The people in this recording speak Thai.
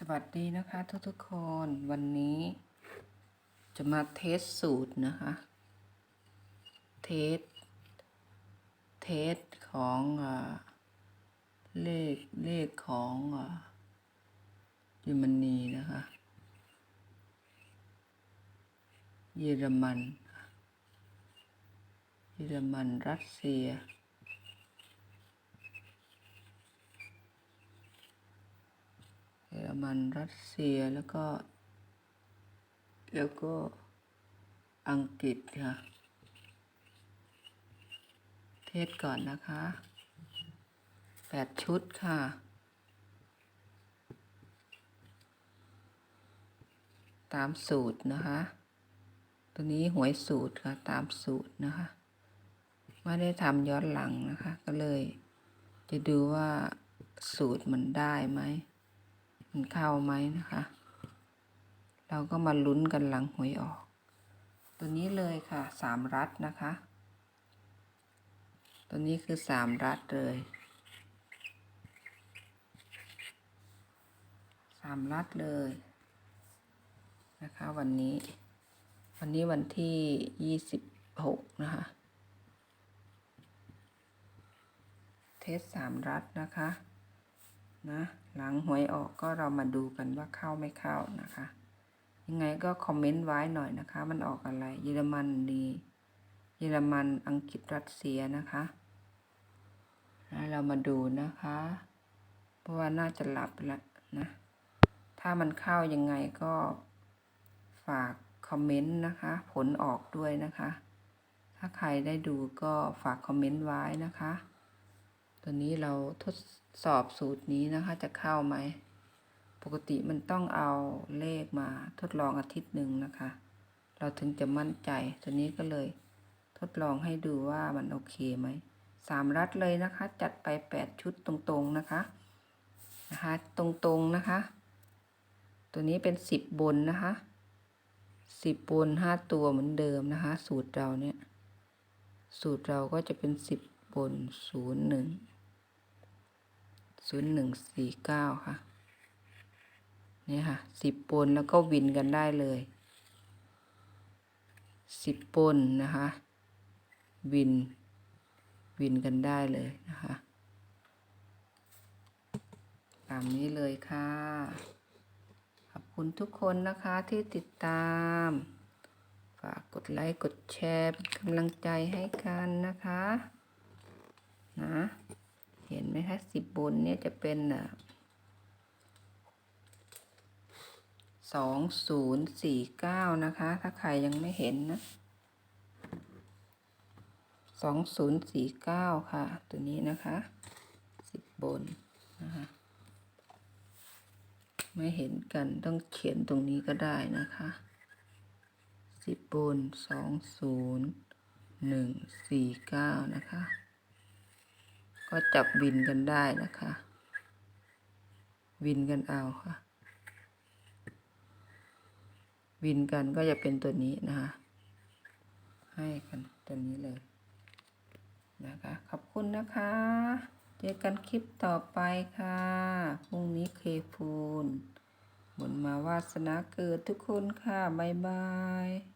สวัสดีนะคะทุกทุกๆคนวันนี้ จะมาเทสสูตรนะคะ เทส เทสของอเลขเลขของอาเยอรมนีนะคะ เยอรมัน เยอรมันรัสเซีย เยอร มันรัสเซียแล้วก็ แล้วก็อังกฤษค่ะ เทศก่อนนะคะแปดชุดค่ะตามสูตรนะคะ ตัวนี้หวยสูตรค่ะ ตามสูตรนะคะ ไม่ได้ทำย้อนหลังนะคะ ก็เลย จะดูว่าสูตรมันได้ไหม มันเข้าไหมนะคะ เราก็มาลุ้นกันหลังหวยออก ตัวนี้เลยค่ะสามรัดนะคะ ตัวนี้คือสามรัดเลยสามรัดเลยนะคะวันนี้ วันนี้วันที่ยี่สิบหกนะคะ เทสสามรัดนะคะ นะหลังหวยออกก็เรามาดูกันว่าเข้าไม่เข้านะคะ ยังไงก็คอมเมนต์ไว้หน่อยนะคะ มันออกอะไร เยอรมันดีเยอรมันอังกฤษรัสเซียนะคะแล้วเรามาดูนะคะ เพราะว่าน่าจะหลับแล้วนะ ถ้ามันเข้ายังไงก็ฝากคอมเมนต์นะคะ ผลออกด้วยนะคะ ถ้าใครได้ดูก็ฝากคอมเมนต์ไว้นะคะ ตัวนี้เราทดสอบสูตรนี้นะคะ จะเข้าไหม ปกติมันต้องเอาเลขมาทดลองอาทิตย์หนึ่งนะคะ เราถึงจะมั่นใจ ตัวนี้ก็เลยทดลองให้ดูว่ามันโอเคไหม สามรัดเลยนะคะ จัดไปแปดชุดตรงๆนะคะ นะคะ ตรงๆนะคะ ตัวนี้เป็นสิบบนนะคะสิบบนห้าตัวเหมือนเดิมนะคะ สูตรเราเนี่ย สูตรเราก็จะเป็นสิบบนศูนย์หนึ่ง ศูนย์หนึ่งสี่เก้าค่ะนี่ค่ะสิบปนแล้วก็วินกันได้เลยสิบปนนะคะวินวินกันได้เลยนะคะตามนี้เลยค่ะ ขอบคุณทุกคนนะคะที่ติดตาม ฝากกดไลค์ กดแชร์เป็นกำลังใจให้กันนะคะ นะ ห็นไหมคะสิบบนเนี่ยจะเป็นสองศูนย์สี่เก้านะคะ ถ้าใครยังไม่เห็นนะสองศูนย์สี่เก้าค่ะ ตัวนี้นะคะสิบบนนะคะไม่เห็นกันต้องเขียนตรงนี้ก็ได้นะคะสิบบนสองศูนย์หนึ่งสี่เก้านะคะ ก็จับวินกันได้นะคะ วินกันเอาค่ะ วินกันก็จะเป็นตัวนี้นะคะ ให้กันตัวนี้เลยนะคะ ขอบคุณนะคะ เจอกันคลิปต่อไปค่ะ พรุ่งนี้เคฟูนบุญมาวาสนาเกิดทุกคนค่ะ บ๊ายบาย